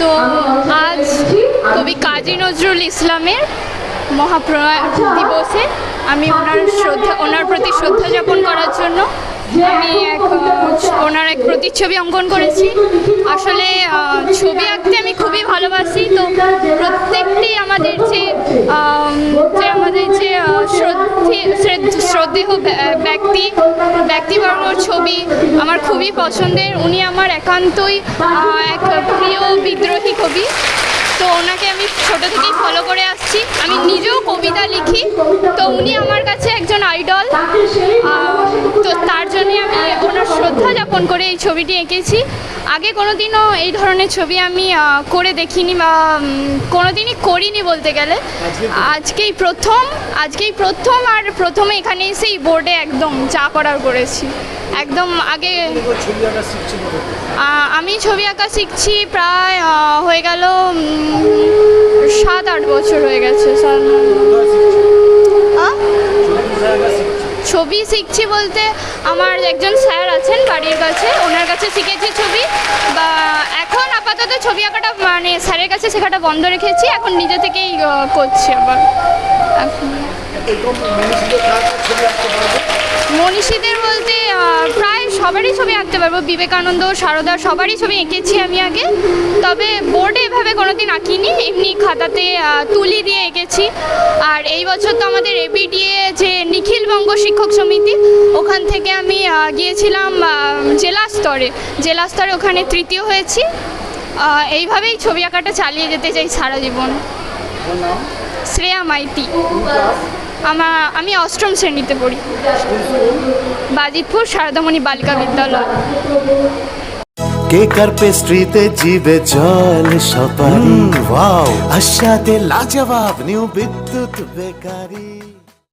তো আজ কবি কাজী নজরুল ইসলামের মহাপ্রণয় দিবসে আমি ওনার শ্রদ্ধা ওনার প্রতি শ্রদ্ধা যাপন করার জন্য আমি এক ওনার এক প্রতিচ্ছবি অঙ্কন করেছি। আসলে ছবি আঁকতে আমি খুবই ভালোবাসি। তো প্রত্যেকটি আমাদের যে শ্রদ্ধেয় ব্যক্তি ব্যক্তিবর্গর ছবি আমার খুবই পছন্দের। উনি আমার একান্তই এক প্রিয় বিদ্রোহী কবি। তো ওনাকে আমি ছোটো থেকেই ফলো করে আসছি। আমি নিজেও কবিতা লিখি। তো উনি আমার কাছে একজন আইডল তো ওনার শ্রদ্ধা যাপন করে এই ছবিটি এঁকেছি। আগে কোনোদিনও এই ধরনের ছবি আমি করে দেখিনি বা উম, কোনোদিনই করিনি বলতে গেলে। আজকেই প্রথম আজকেই প্রথম আর প্রথমে এখানে এসেই বোর্ডে একদম চা করার করেছি। একদম আগে আমি ছবি আঁকা শিখছি প্রায় হয়ে গেল সাত আট বছর হয়ে গেছে সাত- আহ? ছবি শিখছি বলতে আমার একজন স্যার আছেন বাড়ির কাছে, ওনার কাছে শিখেছি ছবি। বা এখন আপাতত ছবি আঁকাটা মানে স্যারের কাছে শেখাটা বন্ধ রেখেছি, এখন নিজে থেকেই করছি আবার। মনীষীদের বলতে প্রায় সবারই ছবি আঁকতে পারব, বিবেকানন্দ, সারদা, সবারই ছবি এঁকেছি আমি আগে। তবে বোর্ডে এভাবে কোনোদিন আঁকিনি, এমনি খাতাতে তুলি দিয়ে এঁকেছি। আর এই বছর তো আমাদের বঙ্গ শিক্ষক সমিতি। ওখান থেকে আমি গিয়েছিলাম জেলা স্তরে। জেলা স্তরে ওখানে তৃতীয় হয়েছি। এইভাবেই ছবি আঁকাটা চালিয়ে যেতে চাই সারা জীবন। শ্রেয়া মাইতি। আমার আমি অষ্টম শ্রেণীতে পড়ি। বাজিতপুর শারদামণি বালিকা বিদ্যালয়। কেক আর পেস্ট্রিতে জিবে জল সপারি? ওয়াও। আশাতে লাজবাব নিউ বিদ্যুৎ বেকারি।